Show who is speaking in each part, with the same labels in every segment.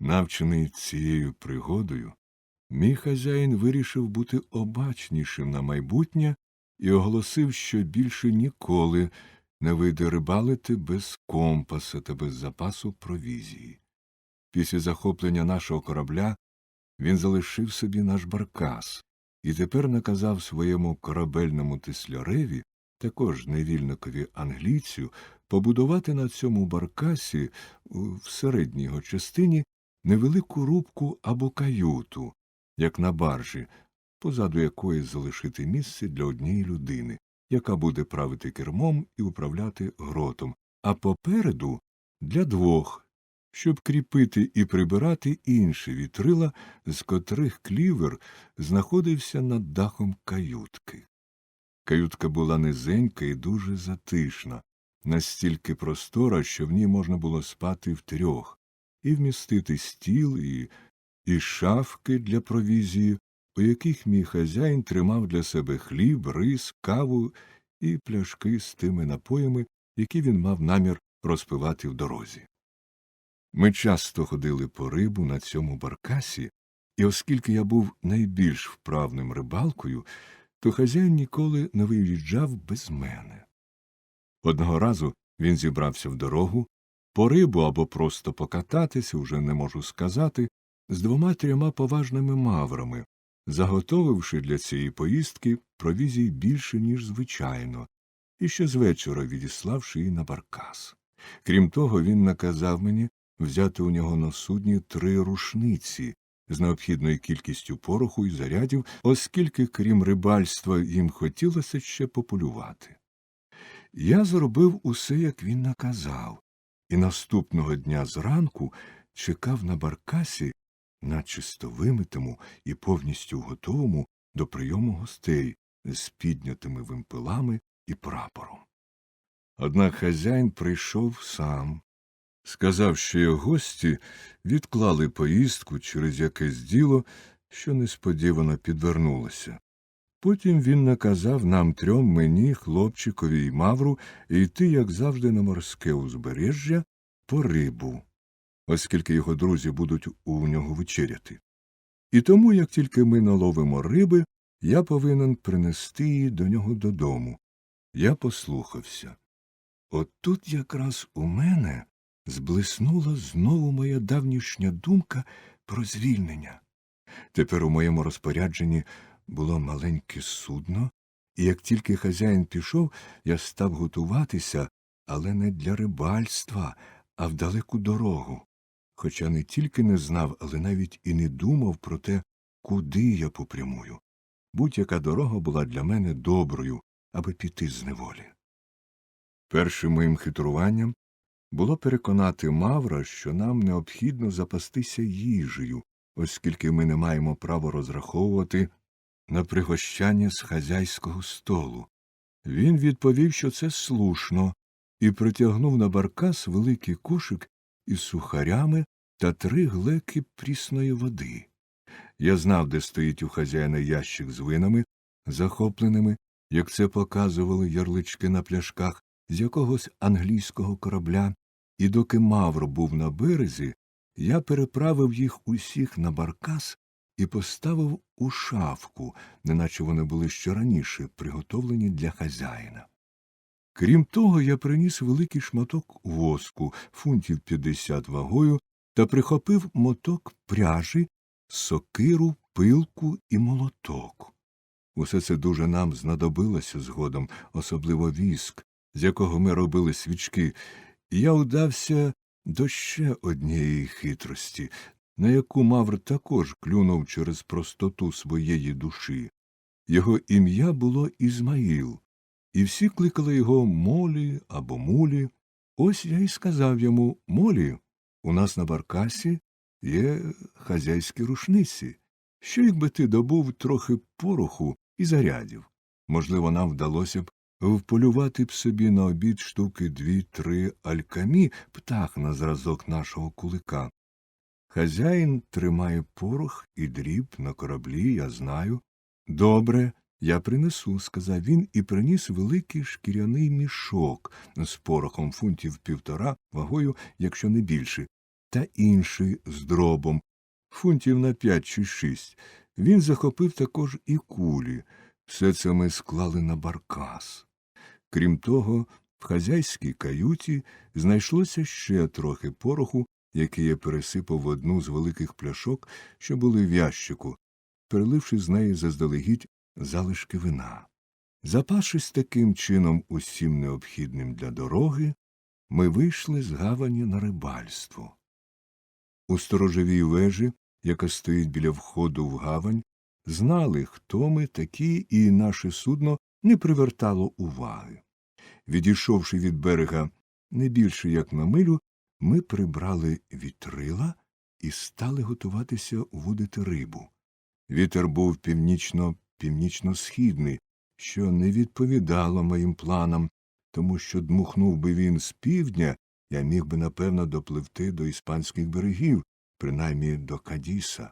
Speaker 1: Навчений цією пригодою, мій хазяїн вирішив бути обачнішим на майбутнє і оголосив, що більше ніколи не вийде рибалити без компаса та без запасу провізії. Після захоплення нашого корабля він залишив собі наш баркас і тепер наказав своєму корабельному тисляреві, також невільникові англійцю, побудувати на цьому баркасі в середній його частині невелику рубку або каюту, як на баржі, позаду якої залишити місце для однієї людини, яка буде правити кермом і управляти гротом, а попереду для двох, щоб кріпити і прибирати інші вітрила, з котрих клівер знаходився над дахом каютки. Каютка була низенька і дуже затишна, настільки простора, що в ній можна було спати втрьох, і вмістити стіл і, і шафки для провізії, у яких мій хазяїн тримав для себе хліб, рис, каву і пляшки з тими напоями, які він мав намір розпивати в дорозі. Ми часто ходили по рибу на цьому баркасі, і оскільки я був найбільш вправним рибалкою, то хазяїн ніколи не виїжджав без мене. Одного разу він зібрався в дорогу, по рибу або просто покататися, уже не можу сказати, з двома трьома поважними маврами, заготовивши для цієї поїздки провізій більше, ніж звичайно, і ще з вечора відіславши її на баркас. Крім того, він наказав мені взяти у нього на судні три рушниці з необхідною кількістю пороху і зарядів, оскільки, крім рибальства, їм хотілося ще пополювати. Я зробив усе, як він наказав, і наступного дня зранку чекав на баркасі, начисто вимитому і повністю готовому до прийому гостей з піднятими вимпелами і прапором. Однак хазяїн прийшов сам, сказав, що його гості відклали поїздку через якесь діло, що несподівано підвернулося. Потім він наказав нам трьом мені, хлопчикові й мавру, йти, як завжди, на морське узбережжя по рибу, оскільки його друзі будуть у нього вечеряти. І тому, як тільки ми наловимо риби, я повинен принести її до нього додому. Я послухався. От тут якраз у мене зблиснула знову моя давнішня думка про звільнення. Тепер у моєму розпорядженні було маленьке судно, і як тільки хазяїн пішов, я став готуватися, але не для рибальства, а в далеку дорогу. Хоча не тільки не знав, але навіть і не думав про те, куди я попрямую. Будь-яка дорога була для мене доброю, аби піти з неволі. Першим моїм хитруванням було переконати Мавра, що нам необхідно запастися їжею, оскільки ми не маємо права розраховувати на пригощання з хазяйського столу. Він відповів, що це слушно, і притягнув на баркас великий кошик із сухарями та три глеки прісної води. Я знав, де стоїть у хазяїна ящик з винами, захопленими, як це показували ярлички на пляшках, з якогось англійського корабля, і доки Мавр був на березі, я переправив їх усіх на баркас і поставив у шафку, неначе вони були ще раніше приготовлені для хазяїна. Крім того, я приніс великий шматок воску, фунтів 50 вагою, та прихопив моток пряжі, сокиру, пилку і молоток. Усе це дуже нам знадобилося згодом, особливо віск, з якого ми робили свічки, і я удався до ще однієї хитрості, на яку Мавр також клюнув через простоту своєї душі. Його ім'я було Ізмаїл, і всі кликали його Молі або Мулі. Ось я й сказав йому Молі, у нас на баркасі є хазяйські рушниці. Що якби ти добув трохи пороху і зарядів? Можливо, нам вдалося б вполювати б собі на обід штуки дві-три алькамі, птах на зразок нашого кулика. Хазяїн тримає порох і дріб на кораблі, я знаю. Добре, я принесу, сказав він і приніс великий шкіряний мішок з порохом фунтів півтора вагою, якщо не більше. та інший з дробом, фунтів на п'ять чи шість. Він захопив також і кулі. Все це ми склали на баркас. Крім того, в хазяйській каюті знайшлося ще трохи пороху, який я пересипав в одну з великих пляшок, що були в ящику, переливши з неї заздалегідь залишки вина. Запавшись таким чином усім необхідним для дороги, ми вийшли з гавані на рибальство. У сторожовій вежі, яка стоїть біля входу в гавань, знали, хто ми такі, і наше судно не привертало уваги. Відійшовши від берега не більше як на милю, ми прибрали вітрила і стали готуватися вудити рибу. Вітер був північно північно-східний, що не відповідало моїм планам, тому що дмухнув би він з півдня, я міг би напевно допливти до іспанських берегів, принаймні до Кадіса.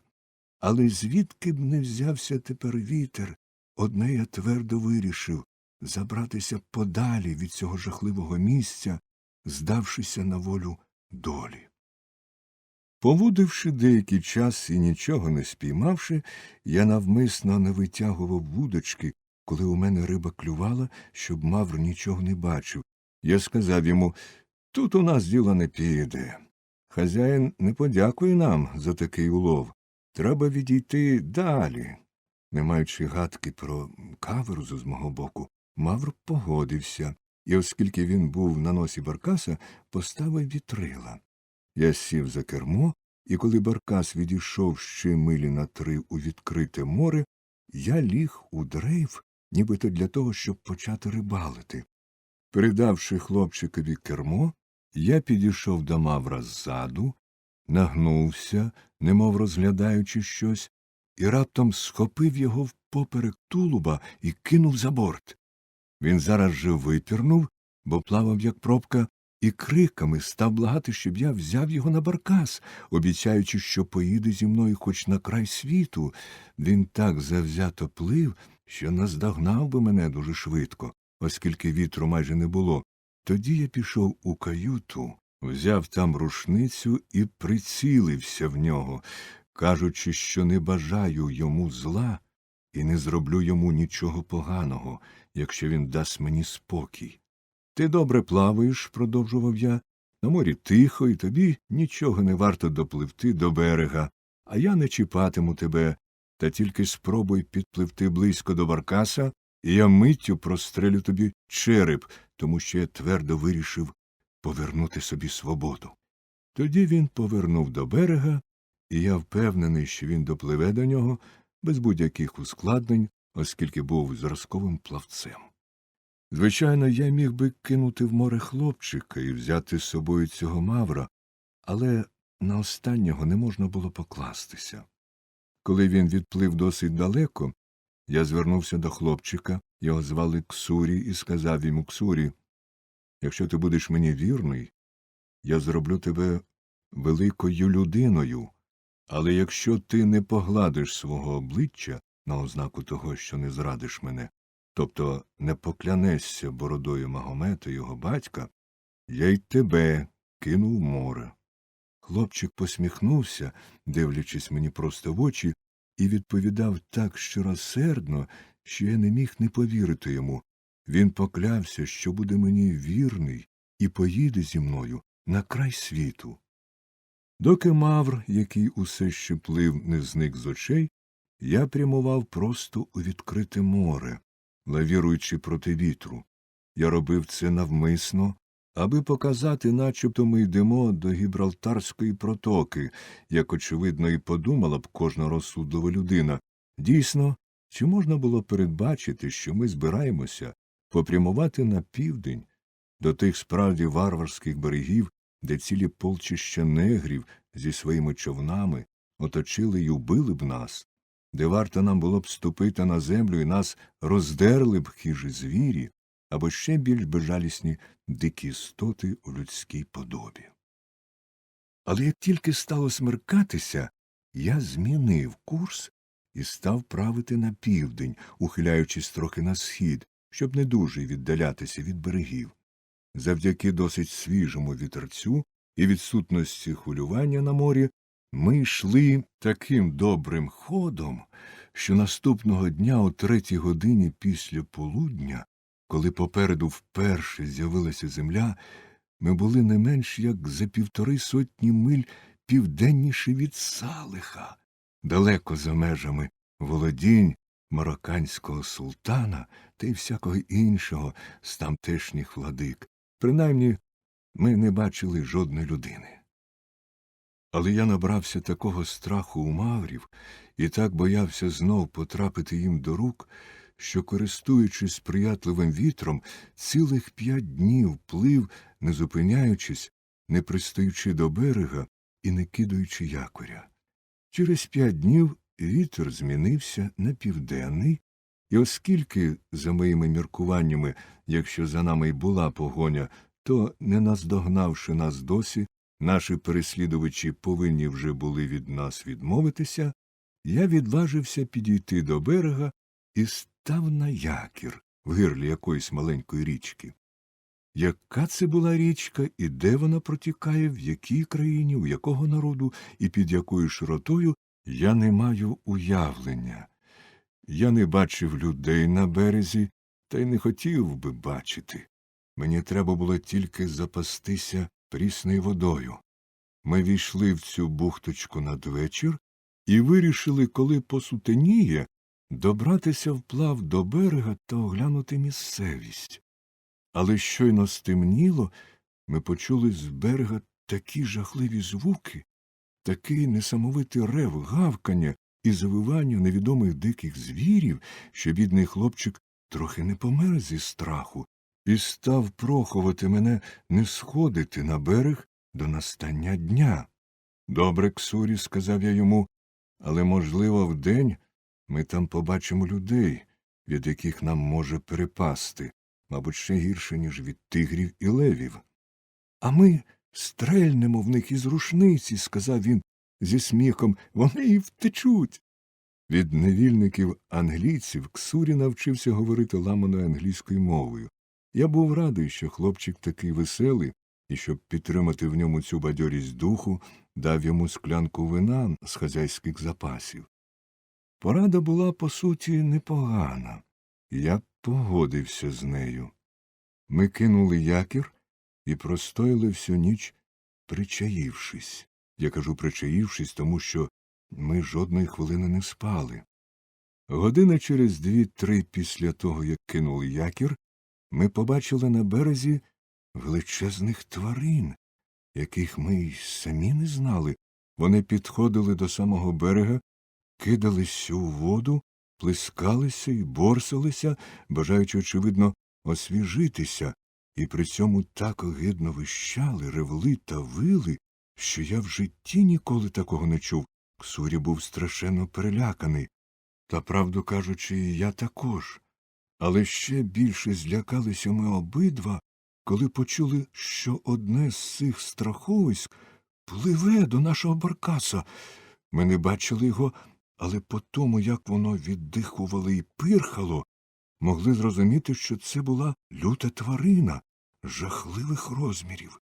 Speaker 1: Але звідки б не взявся тепер вітер, одне я твердо вирішив забратися подалі від цього жахливого місця, здавшися на волю долі. Повудивши деякий час і нічого не спіймавши, я навмисно не витягував вудочки, коли у мене риба клювала, щоб Мавр нічого не бачив. Я сказав йому тут у нас діло не піде. Хазяїн не подякує нам за такий улов. Треба відійти далі. Не маючи гадки про каверзу з мого боку, Мавр погодився, і, оскільки він був на носі баркаса, поставив вітрила. Я сів за кермо, і коли баркас відійшов ще милі на три у відкрите море, я ліг у дрейф, нібито для того, щоб почати рибалити. Передавши хлопчикові кермо, я підійшов до мавра ззаду, нагнувся, немов розглядаючи щось, і раптом схопив його впоперек тулуба і кинув за борт. Він зараз же випірнув, бо плавав, як пробка, і криками став благати, щоб я взяв його на баркас, обіцяючи, що поїде зі мною хоч на край світу. Він так завзято плив, що наздогнав би мене дуже швидко, оскільки вітру майже не було. Тоді я пішов у каюту, взяв там рушницю і прицілився в нього, кажучи, що не бажаю йому зла і не зроблю йому нічого поганого, якщо він дасть мені спокій. Ти добре плаваєш, продовжував я, на морі тихо, і тобі нічого не варто допливти до берега, а я не чіпатиму тебе, та тільки спробуй підпливти близько до баркаса, і я миттю прострелю тобі череп, тому що я твердо вирішив повернути собі свободу. Тоді він повернув до берега, і я впевнений, що він допливе до нього без будь-яких ускладнень, оскільки був зразковим плавцем. Звичайно, я міг би кинути в море хлопчика і взяти з собою цього мавра, але на останнього не можна було покластися. Коли він відплив досить далеко, я звернувся до хлопчика, його звали Ксурі, і сказав йому Ксурі, якщо ти будеш мені вірний, я зроблю тебе великою людиною, але якщо ти не погладиш свого обличчя на ознаку того, що не зрадиш мене, тобто не поклянешся бородою Магомета, його батька, я й тебе кину в море. Хлопчик посміхнувся, дивлячись мені просто в очі, і відповідав так щиросердно, що я не міг не повірити йому. Він поклявся, що буде мені вірний і поїде зі мною на край світу. Доки Мавр, який усе ще плив, не зник з очей, я прямував просто у відкрите море, лавіруючи проти вітру. Я робив це навмисно, аби показати, начебто ми йдемо до Гібралтарської протоки, як, очевидно, і подумала б кожна розсудлива людина. Дійсно, чи можна було передбачити, що ми збираємося попрямувати на південь до тих справді варварських берегів, де цілі полчища негрів зі своїми човнами оточили й убили б нас, де варто нам було б ступити на землю і нас роздерли б хижі звірі або ще більш безжалісні дикі істоти у людській подобі. Але як тільки стало смеркатися, я змінив курс і став правити на південь, ухиляючись трохи на схід, щоб не дуже віддалятися від берегів. Завдяки досить свіжому вітерцю і відсутності хвилювання на морі, ми йшли таким добрим ходом, що наступного дня о третій годині після полудня, коли попереду вперше з'явилася земля, ми були не менш як за півтори сотні миль південніше від Салиха, далеко за межами володінь марокканського султана та й всякого іншого з тамтешніх владик. Принаймні, ми не бачили жодної людини. Але я набрався такого страху у маврів і так боявся знов потрапити їм до рук, що, користуючись сприятливим вітром, цілих п'ять днів плив, не зупиняючись, не пристаючи до берега і не кидаючи якоря. Через п'ять днів вітер змінився на південний, і оскільки, за моїми міркуваннями, якщо за нами й була погоня, то, не наздогнавши нас досі, наші переслідувачі повинні вже були від нас відмовитися, я відважився підійти до берега і став на якір в гирлі якоїсь маленької річки. Яка це була річка, і де вона протікає, в якій країні, у якого народу і під якою широтою, я не маю уявлення. Я не бачив людей на березі, та й не хотів би бачити. Мені треба було тільки запастися прісною водою. Ми війшли в цю бухточку надвечір і вирішили, коли посутеніє, добратися вплав до берега та оглянути місцевість. Але щойно стемніло, ми почули з берега такі жахливі звуки, такий несамовитий рев, гавкання і завивання невідомих диких звірів, що бідний хлопчик трохи не помер зі страху і став прохувати мене не сходити на берег до настання дня. Добре, Ксурі, сказав я йому, але, можливо, вдень ми там побачимо людей, від яких нам може перепасти, мабуть, ще гірше, ніж від тигрів і левів. А ми стрельнемо в них із рушниці, сказав він зі сміхом, вони і втечуть. Від невільників англійців Ксурі навчився говорити ламаною англійською мовою. Я був радий, що хлопчик такий веселий, і щоб підтримати в ньому цю бадьорість духу, дав йому склянку вина з хазяйських запасів. Порада була, по суті, непогана, я погодився з нею. Ми кинули якір і простояли всю ніч, причаївшись. Я кажу причаївшись, тому що ми жодної хвилини не спали. Година через дві-три після того, як кинули якір, ми побачили на березі величезних тварин, яких ми й самі не знали. Вони підходили до самого берега, кидалися у воду, плескалися і борсалися, бажаючи, очевидно, освіжитися, і при цьому так огидно вищали, ревли та вили, що я в житті ніколи такого не чув. Ксурі був страшенно переляканий. Та, правду кажучи, я також. Але ще більше злякалися ми обидва, коли почули, що одне з цих страховиськ пливе до нашого баркаса. Ми не бачили його, але по тому, як воно віддихувало і пирхало, могли зрозуміти, що це була люта тварина жахливих розмірів.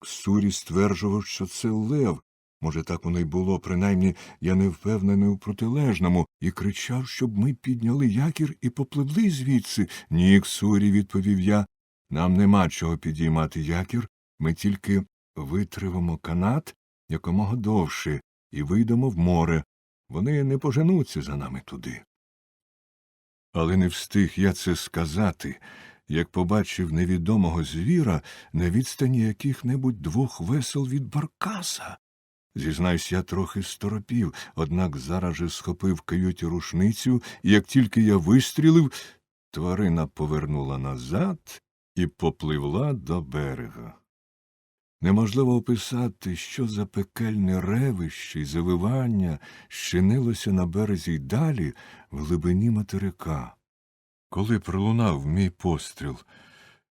Speaker 1: Ксурі стверджував, що це лев. Може, так воно й було, принаймні я не впевнений у протилежному, і кричав, щоб ми підняли якір і попливли звідси. Ні, Ксурі, відповів я. Нам нема чого підіймати якір, ми тільки витривимо канат якомога довше і вийдемо в море. Вони не поженуться за нами туди. Але не встиг я це сказати, як побачив невідомого звіра на відстані яких небудь двох весел від баркаса. Зізнаюсь, я трохи сторопів, однак зараз же схопив каюті рушницю, і як тільки я вистрілив, тварина повернула назад і попливла до берега. Неможливо описати, що за пекельне ревище й завивання щинилося на березі й далі в глибині материка. Коли пролунав мій постріл,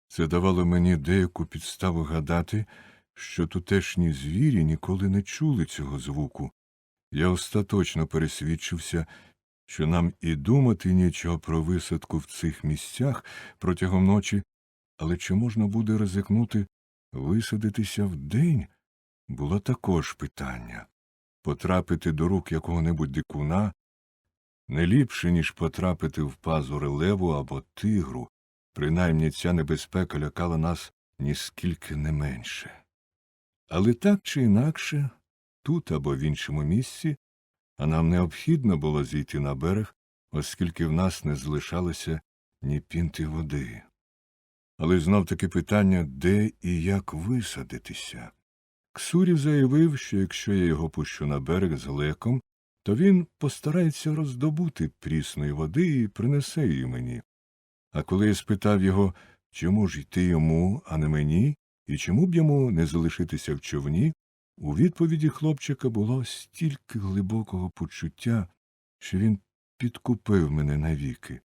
Speaker 1: це давало мені деяку підставу гадати, що тутешні звірі ніколи не чули цього звуку. Я остаточно пересвідчився, що нам і думати нічого про висадку в цих місцях протягом ночі, але чи можна буде ризикнути висадитися вдень було також питання потрапити до рук якого-небудь дикуна не ліпше, ніж потрапити в пазури леву або тигру, принаймні ця небезпека лякала нас ніскільки не менше. Але так чи інакше, тут або в іншому місці, а нам необхідно було зійти на берег, оскільки в нас не залишалося ні пінти води. Але знов таки питання, де і як висадитися. Ксурів заявив, що якщо я його пущу на берег з леком, то він постарається роздобути прісної води і принесе її мені. А коли я спитав його, чому ж йти йому, а не мені, і чому б йому не залишитися в човні, у відповіді хлопчика було стільки глибокого почуття, що він підкупив мене навіки.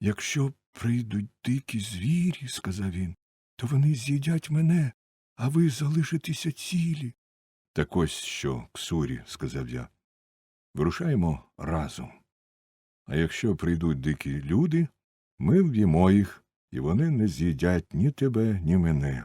Speaker 1: Якщо прийдуть дикі звірі, сказав він, то вони з'їдять мене, а ви залишитеся цілі. Так ось що, Ксурі, сказав я. Вирушаємо разом. А якщо прийдуть дикі люди, ми вб'ємо їх, і вони не з'їдять ні тебе, ні мене.